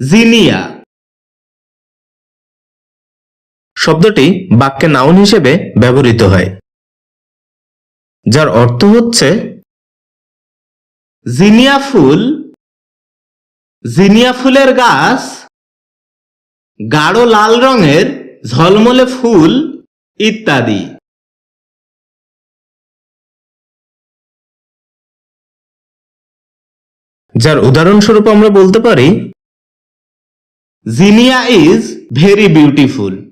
জিনিয়া। শব্দটি বাক্যে নাউন হিসেবে ব্যবহৃত হয়, যার অর্থ হচ্ছে, জিনিয়া ফুল, জিনিয়া ফুলের গাছ, গাঢ় লাল রঙের ঝলমলে ফুল ইত্যাদি। যার উদাহরণস্বরূপ আমরা বলতে পারি Zinnia is very beautiful.